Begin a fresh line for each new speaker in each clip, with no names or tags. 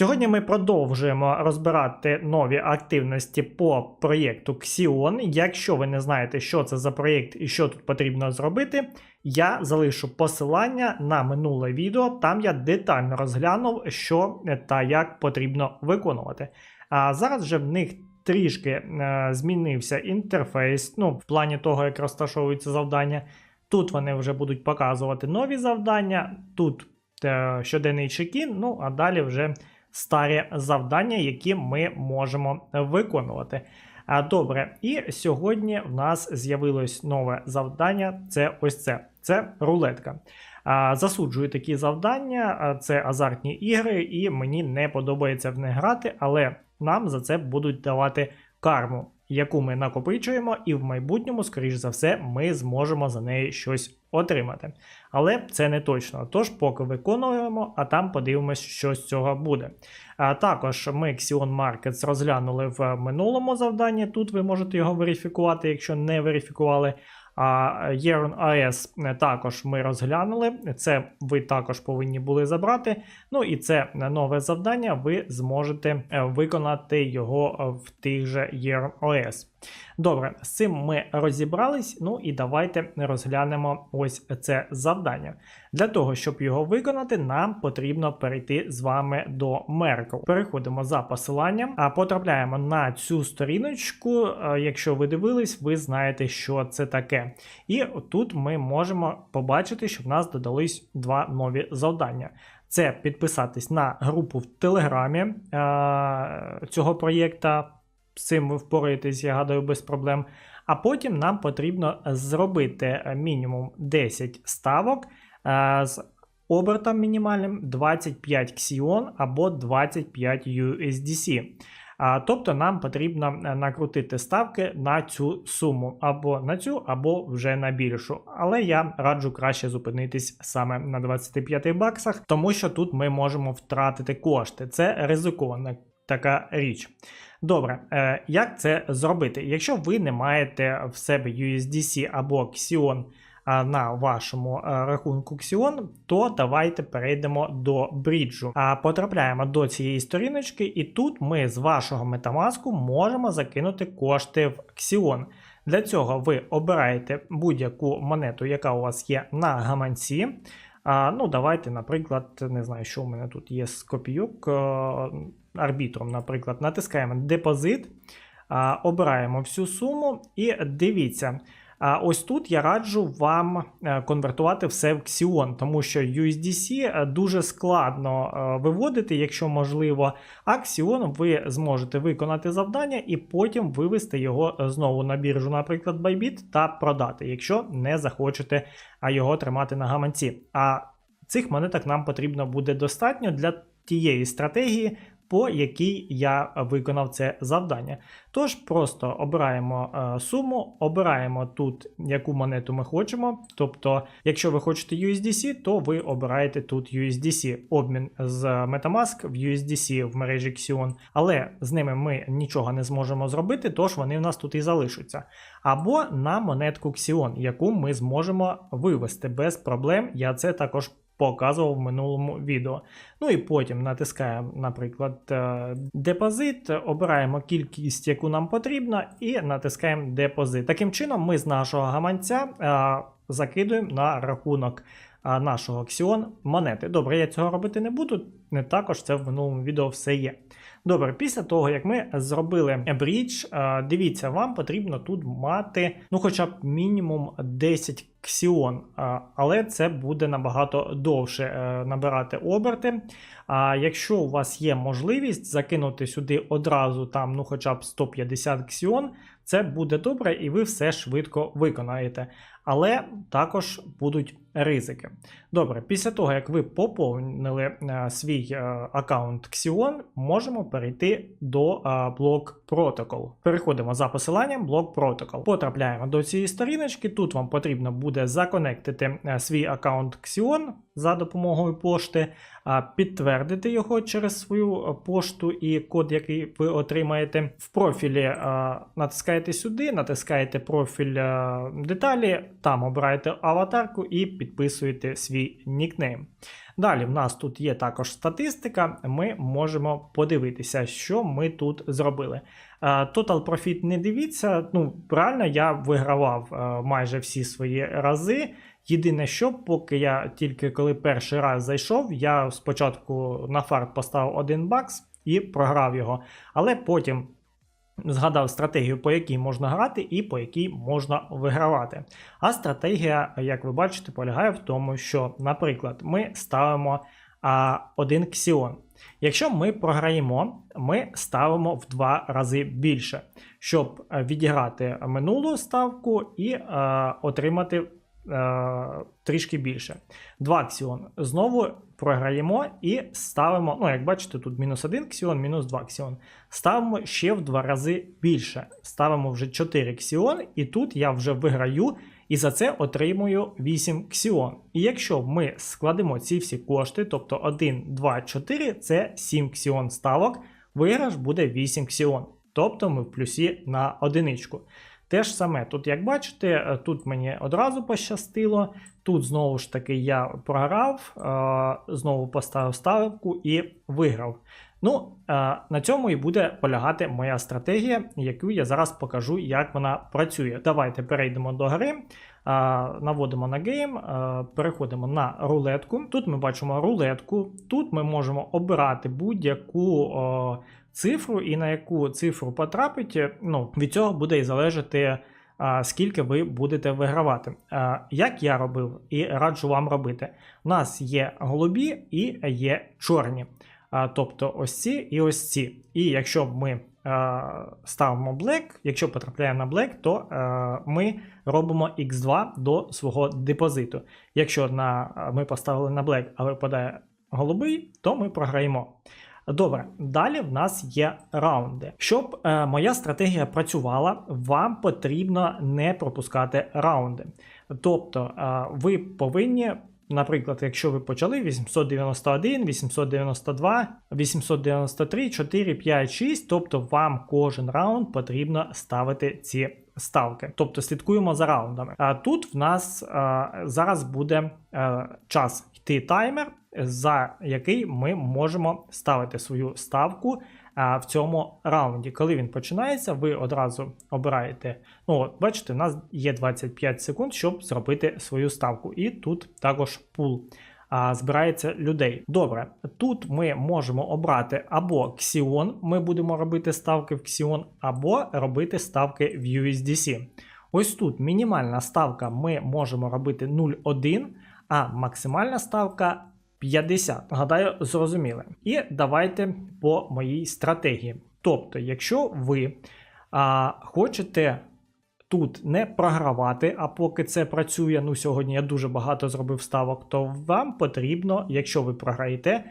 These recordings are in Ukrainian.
Сьогодні ми продовжуємо розбирати нові активності по проєкту Xion. Якщо ви не знаєте, що це за проєкт і що тут потрібно зробити, я залишу посилання на минуле відео. Там я детально розглянув, що та як потрібно виконувати. А зараз вже в них трішки е, змінився інтерфейс, ну, в плані того, як розташовуються завдання. Тут вони вже будуть показувати нові завдання, тут е, щоденний чекін, ну а далі вже старі завдання, які ми можемо виконувати. Добре, і сьогодні в нас з'явилось нове завдання. Це ось це. Це рулетка. Засуджую такі завдання, це азартні ігри, і мені не подобається в них грати, але нам за це будуть давати карму, яку ми накопичуємо, і в майбутньому, скоріш за все, ми зможемо за неї щось отримати. Але це не точно. Тож, поки виконуємо, а там подивимось, що з цього буде. А також ми Xeon Markets розглянули в минулому завданні. Тут ви можете його верифікувати, якщо не верифікували. А Yeron АЕС також ми розглянули. Це ви також повинні були забрати. Ну і це нове завдання. Ви зможете е, виконати його в тих же Yeron ОС. Добре, з цим ми розібрались. Ну і давайте розглянемо ось це завдання. Для того, щоб його виконати, нам потрібно перейти з вами до Merkle. Переходимо за посиланням, а потрапляємо на цю сторіночку. Е, Якщо ви дивились, ви знаєте, що це таке. І тут ми можемо побачити, що в нас додались два нові завдання. Це підписатись на групу в Телеграмі е- цього проєкта. З цим ви впораєтесь, я гадаю, без проблем. А потім нам потрібно зробити мінімум 10 ставок е, з обертом мінімальним 25 Xion або 25 USDC. Тобто нам потрібно накрутити ставки на цю суму, або на цю, або вже на більшу. Але я раджу краще зупинитись саме на 25 баксах, тому що тут ми можемо втратити кошти. Це ризикована така річ. Добре, е, як це зробити? Якщо ви не маєте в себе USDC або Xion а, на вашому е, рахунку Xion, то давайте перейдемо до бріджу. А потрапляємо до цієї сторіночки, і тут ми з вашого Metamask можемо закинути кошти в Xion. Для цього ви обираєте будь-яку монету, яка у вас є на гаманці. А, Ну, давайте, наприклад, не знаю, що у мене тут є з копійок. е, Арбітром, наприклад, натискаємо депозит, а, обираємо всю суму і дивіться. А ось тут я раджу вам е, конвертувати все в Xion, тому що USDC е, дуже складно е, виводити, якщо можливо. А Xion ви зможете виконати завдання і потім вивести його знову на біржу, наприклад, Bybit, та продати, якщо не захочете його тримати на гаманці. А цих монеток нам потрібно буде достатньо для тієї стратегії, по якій я виконав це завдання. Тож просто обираємо е, суму, обираємо тут, яку монету ми хочемо. Тобто, якщо ви хочете USDC, то ви обираєте тут USDC, обмін з Metamask в USDC в мережі Xion, але з ними ми нічого не зможемо зробити, тож вони в нас тут і залишаться. Або на монетку Xion, яку ми зможемо вивести без проблем. Я це також показував в минулому відео. Ну і потім натискаємо, наприклад, е, депозит, обираємо кількість, яку нам потрібна, і натискаємо депозит. Таким чином, ми з нашого гаманця е, закидуємо на рахунок нашого Xion монети. Добре, я цього робити не буду, не також це в минулому відео все є. Добре, після того, як ми зробили брідж, е, дивіться, вам потрібно тут мати ну, хоча б мінімум 10 ксіон, але це буде набагато довше е, набирати оберти. А якщо у вас є можливість закинути сюди одразу там, ну, хоча б 150 ксіон, це буде добре і ви все швидко виконаєте. Але також будуть ризики. Добре, після того, як ви поповнили е, свій е, аккаунт Xeon, можемо перейти до е, блок Protocol. Переходимо за посиланням блок Protocol. Потрапляємо до цієї сторіночки. Тут вам потрібно буде законектити е, свій аккаунт Xeon за допомогою пошти, а, підтвердити його через свою пошту і код, який ви отримаєте. В профілі а, натискаєте сюди, натискаєте профіль а, деталі, там обираєте аватарку і підписуєте свій нікнейм. Далі в нас тут є також статистика, ми можемо подивитися, що ми тут зробили. Е, Total Profit не дивіться, ну реально я вигравав е, майже всі свої рази. Єдине, що поки я тільки коли перший раз зайшов, я спочатку на фарт поставив один бакс і програв його, але потім. Згадав стратегію, по якій можна грати і по якій можна вигравати. А стратегія, як ви бачите, полягає в тому, що, наприклад, ми ставимо а, один ксіон. Якщо ми програємо, ми ставимо в два рази більше, щоб е, відіграти минулу ставку і е, отримати трішки більше. Два ксіон. Знову програємо і ставимо, ну, як бачите, тут мінус один ксіон, мінус 2 ксіон. Ставимо ще в два рази більше. Ставимо вже 4 ксіон, і тут я вже виграю. І за це отримую 8 ксіон. І якщо ми складемо ці всі кошти, тобто 1, 2, 4, це 7 ксіон ставок, виграш буде 8 ксіон. Тобто ми в плюсі на одиничку. Те ж саме, тут, як бачите, е, тут мені одразу пощастило. Тут знову ж таки я програв, е, знову поставив ставку і виграв. Ну, е, на цьому і буде полягати моя стратегія, яку я зараз покажу, як вона працює. Давайте перейдемо до гри, наводимо на гейм, переходимо на рулетку. Тут ми бачимо рулетку, тут ми можемо обирати будь-яку цифру, і на яку цифру потрапить, ну, від цього буде і залежати. Скільки ви будете вигравати. Як я робив і раджу вам робити. У нас є голубі і є чорні. Тобто ось ці і ось ці. І якщо ми ставимо black, якщо потрапляємо на black, то ми робимо X2 до свого депозиту. Якщо на, ми поставили на black, а випадає голубий, то ми програємо. Добре, далі в нас є раунди. Щоб е, моя стратегія працювала, вам потрібно не пропускати раунди. Тобто е, ви повинні, наприклад, якщо ви почали 891, 892, 893, 4, 5, 6, тобто вам кожен раунд потрібно ставити ці ставки. Тобто слідкуємо за раундами. А тут в нас е, зараз буде е, час йти таймер за який ми можемо ставити свою ставку в цьому раунді. Коли він починається, ви одразу обираєте. Ну, от, бачите, у нас є 25 секунд, щоб зробити свою ставку. І тут також пул. Збирається людей. Добре, тут ми можемо обрати або Xeon, ми будемо робити ставки в Xeon, або робити ставки в USDC. Ось тут мінімальна ставка ми можемо робити 0,1, а максимальна ставка 50. Гадаю, зрозуміли. І давайте по моїй стратегії. Тобто, якщо ви а, хочете тут не програвати, а поки це працює, ну сьогодні я дуже багато зробив ставок, то вам потрібно, якщо ви програєте,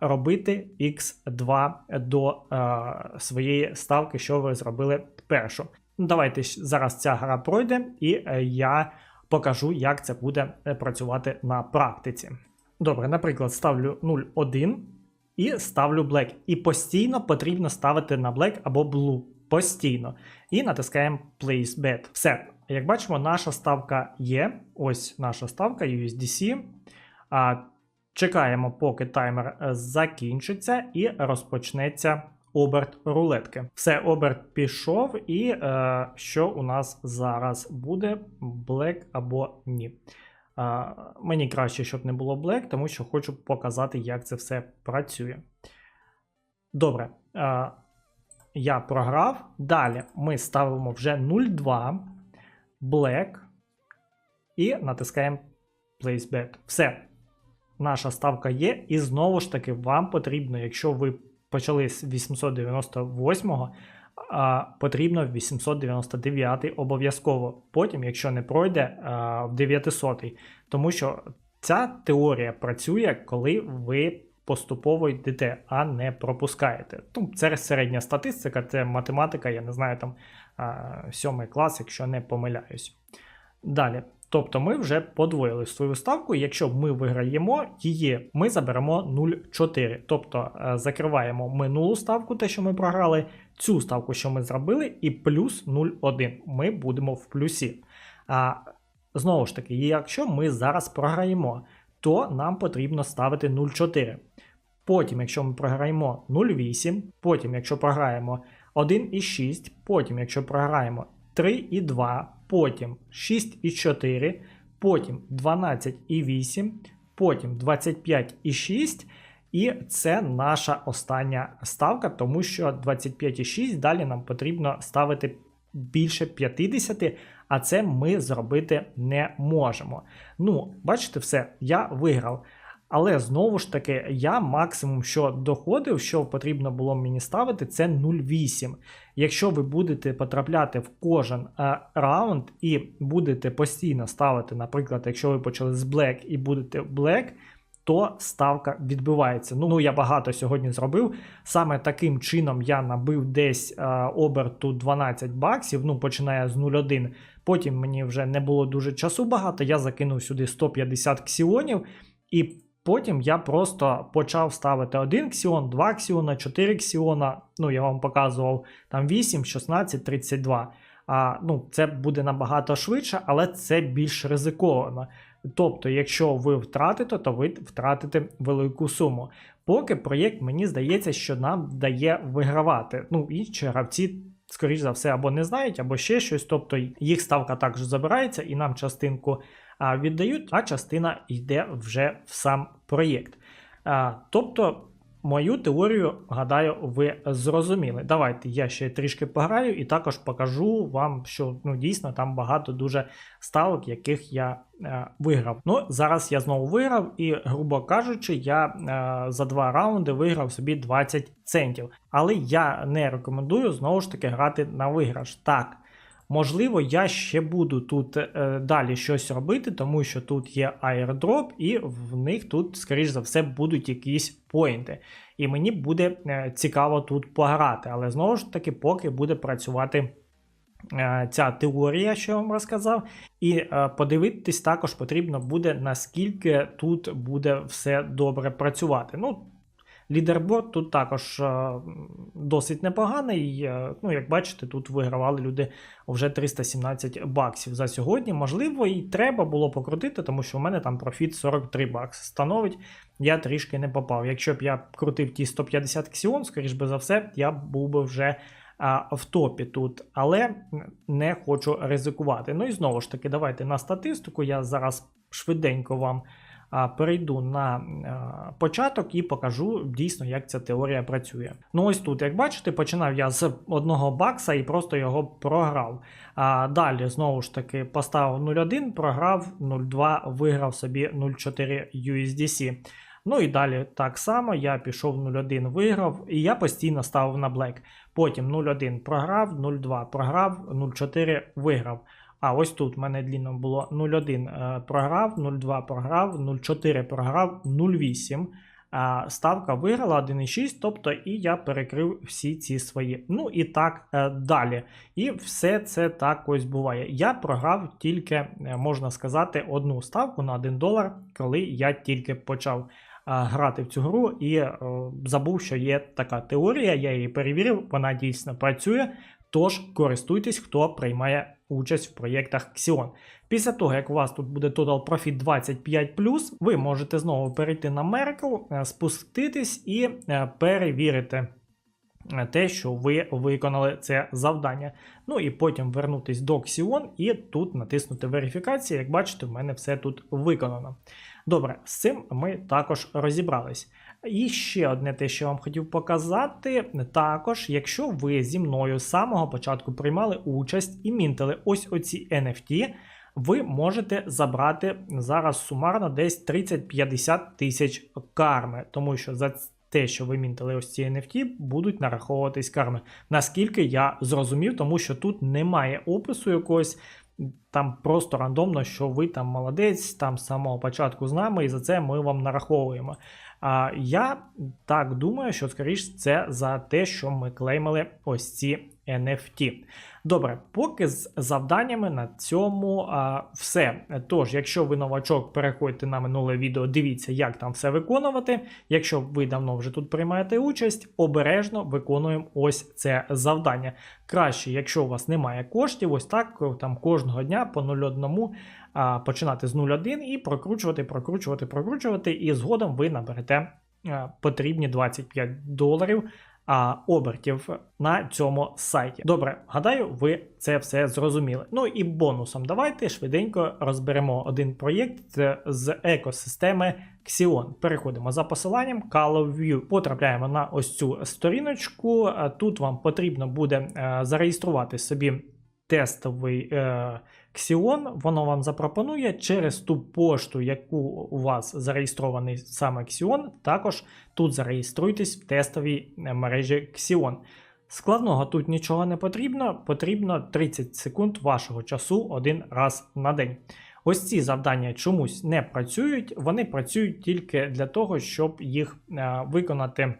робити X2 до своєї ставки, що ви зробили першу. Давайте зараз ця гра пройде, і е, я покажу, як це буде е, працювати на практиці. Добре, наприклад, ставлю 0,1 і ставлю Black. І постійно потрібно ставити на Black або Blue. Постійно. І натискаємо Place Bet. Все. Як бачимо, наша ставка є. Ось наша ставка USDC. А, Чекаємо, поки таймер е, закінчиться, і розпочнеться оберт рулетки. Все, оберт пішов, і е, що у нас зараз буде? Black або ні. Мені краще, щоб не було Black, тому що хочу показати, як це все працює. Добре. Е, я програв. Далі ми ставимо вже 0,2 Black і натискаємо Place Bet. Все. Наша ставка є. І знову ж таки, вам потрібно, якщо ви почали з 898-го, а, потрібно 899 обов'язково. Потім, якщо не пройде, в 900. Тому що ця теорія працює, коли ви поступово йдете, а не пропускаєте. Ну, Це середня статистика, це математика, я не знаю, там сьомий клас, якщо не помиляюсь. Далі. Тобто ми вже подвоїли свою ставку. Якщо ми виграємо її, ми заберемо 0,4. Тобто е, закриваємо минулу ставку, те, що ми програли, цю ставку, що ми зробили, і плюс 0,1. Ми будемо в плюсі. А знову ж таки, якщо ми зараз програємо, то нам потрібно ставити 0,4. Потім, якщо ми програємо 0,8, потім, якщо програємо 1,6, потім, якщо програємо 3,2, потім 6,4, потім 12,8, потім 25,6. І це наша остання ставка, тому що 25,6 далі нам потрібно ставити більше 50, а це ми зробити не можемо. Ну, бачите, все, я виграв. Але знову ж таки, я максимум, що доходив, що потрібно було мені ставити, це 0,8. Якщо ви будете потрапляти в кожен а, раунд і будете постійно ставити, наприклад, якщо ви почали з Black і будете Black, то ставка відбивається. Ну, ну я багато сьогодні зробив. Саме таким чином я набив десь а, оберту 12 баксів, ну, починає з 0,1. Потім мені вже не було дуже часу багато. Я закинув сюди 150 ксіонів. І Потім я просто почав ставити один ксіон, два ксіона, 4 ксіона. Ну, я вам показував там 8, 16, 32. А, ну, Це буде набагато швидше, але це більш ризиковано. Тобто, якщо ви втратите, то ви втратите велику суму. Поки проєкт, мені здається, що нам дає вигравати. Ну, інші гравці, скоріш за все, або не знають, або ще щось. Тобто їх ставка також забирається, і нам частинку віддають, а частина йде вже в сам проєкт. Тобто, мою теорію, гадаю, ви зрозуміли. Давайте я ще трішки пограю і також покажу вам, що ну, дійсно там багато дуже ставок, яких я е, виграв. Ну, зараз я знову виграв, і, грубо кажучи, я е, за два раунди виграв собі 20 центів. Але я не рекомендую знову ж таки грати на виграш. Так. Можливо, я ще буду тут е, далі щось робити, тому що тут є airdrop, і в них тут, скоріш за все, будуть якісь поінти. І мені буде е, цікаво тут пограти. Але знову ж таки, поки буде працювати. Е, ця теорія, що я вам розказав, і е, подивитись також потрібно буде, наскільки тут буде все добре працювати. Ну, Лідерборд тут також е, досить непоганий. Е, ну, як бачите, тут вигравали люди вже 317 баксів за сьогодні. Можливо, і треба було покрутити, тому що в мене там профіт 43 бакс становить. Я трішки не попав. Якщо б я крутив ті 150 ксіон, скоріш би за все, я був би вже в топі тут, але не хочу ризикувати. Ну і знову ж таки, давайте на статистику. Я зараз швиденько вам перейду на початок і покажу дійсно, як ця теорія працює. Ну ось тут, як бачите, починав я з одного бакса і просто його програв. А Далі, знову ж таки, поставив 0,1, програв 0,2, виграв собі 0,4 USDC. Ну і далі так само я пішов 0,1 виграв, і я постійно ставив на Black. Потім 0,1 програв, 0,2 програв, 0,4 виграв. А ось тут в мене длінно було 0,1 е, програв, 0,2 програв, 0,4 програв, 0,8. Ставка виграла 1,6, тобто і я перекрив всі ці свої. Ну і так е, далі. І все це так ось буває. Я програв тільки, е, можна сказати, одну ставку на 1 долар, коли я тільки почав грати в цю гру і забув, що є така теорія. Я її перевірив, вона дійсно працює. Тож користуйтесь, хто приймає участь в проєктах Xion. Після того, як у вас тут буде Total Profit 25, ви можете знову перейти на Miracle, е, спуститись і е, перевірити е, те, що ви виконали це завдання. Ну і потім вернутись до Xion і тут натиснути верифікацію. Як бачите, в мене все тут виконано. Добре, з цим ми також розібрались. І ще одне те, що я вам хотів показати. Також, якщо ви зі мною з самого початку приймали участь і мінтили ось оці NFT, ви можете забрати зараз сумарно десь 30-50 тисяч карми, тому що за те, що ви мінтили ось ці NFT, будуть нараховуватись карми. Наскільки я зрозумів, тому що тут немає опису якогось. Там просто рандомно, що ви там молодець, там з самого початку з нами, і за це ми вам нараховуємо. А я так думаю, що скоріш це за те, що ми клеймили ось ці NFT. Добре, поки з завданнями на цьому а, все. Тож, якщо ви новачок, переходьте на минуле відео, дивіться, як там все виконувати. Якщо ви давно вже тут приймаєте участь, обережно виконуємо ось це завдання. Краще, якщо у вас немає коштів, ось так там кожного дня по 0,1 а, починати з 0,1 і прокручувати, прокручувати, прокручувати, і згодом ви наберете а, потрібні 25 доларів а, обертів на цьому сайті. Добре, гадаю, ви це все зрозуміли. Ну і бонусом давайте швиденько розберемо один проєкт з екосистеми Xion. Переходимо за посиланням Call. Потрапляємо на ось цю сторіночку. Тут вам потрібно буде е, зареєструвати собі тестовий е, Xeon, воно вам запропонує через ту пошту, яку у вас зареєстрований саме Xeon, також тут зареєструйтесь в тестовій е, мережі Xeon. Складного тут нічого не потрібно, потрібно 30 секунд вашого часу один раз на день. Ось ці завдання чомусь не працюють, вони працюють тільки для того, щоб їх е, виконати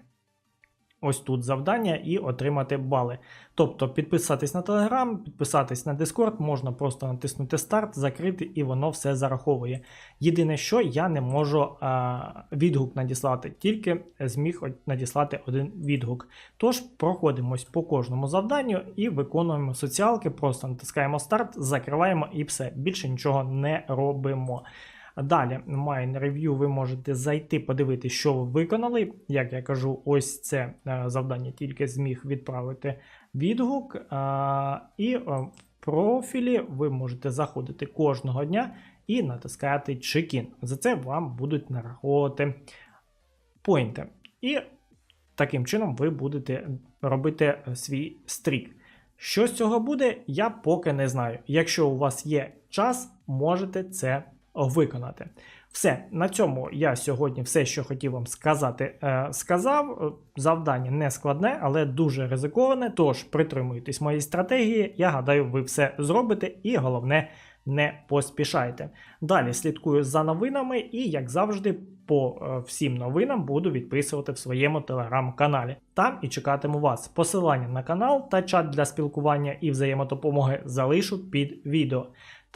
ось тут завдання і отримати бали. Тобто підписатись на Telegram, підписатись на Discord, можна просто натиснути старт, закрити, і воно все зараховує. Єдине, що я не можу а, відгук надіслати, тільки зміг надіслати один відгук. Тож проходимось по кожному завданню і виконуємо соціалки, просто натискаємо старт, закриваємо і все. Більше нічого не робимо. Далі, Mine Review, ви можете зайти, подивитися, що ви виконали. Як я кажу, ось це е, завдання тільки зміг відправити відгук. І е, в профілі ви можете заходити кожного дня і натискати check-in. За це вам будуть нараховувати поінти. І таким чином ви будете робити свій стрік. Що з цього буде, я поки не знаю. Якщо у вас є час, можете це виконати. Все, на цьому я сьогодні все, що хотів вам сказати, е, сказав. Завдання не складне, але дуже ризиковане. Тож притримуйтесь моєї стратегії. Я гадаю, ви все зробите, і головне, не поспішайте. Далі слідкую за новинами, і, як завжди, по е, всім новинам буду відписувати в своєму телеграм-каналі. Там і чекатиму вас. Посилання на канал та чат для спілкування і взаємодопомоги залишу під відео.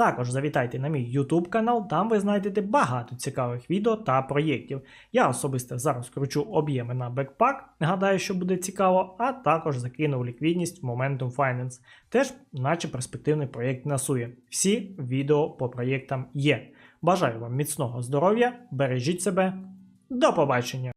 Також завітайте на мій YouTube канал, там ви знайдете багато цікавих відео та проєктів. Я особисто зараз кручу об'єми на бекпак, гадаю, що буде цікаво, а також закинув ліквідність Momentum Finance. Теж, наче перспективний проєкт насує. Всі відео по проєктам є. Бажаю вам міцного здоров'я, бережіть себе, до побачення!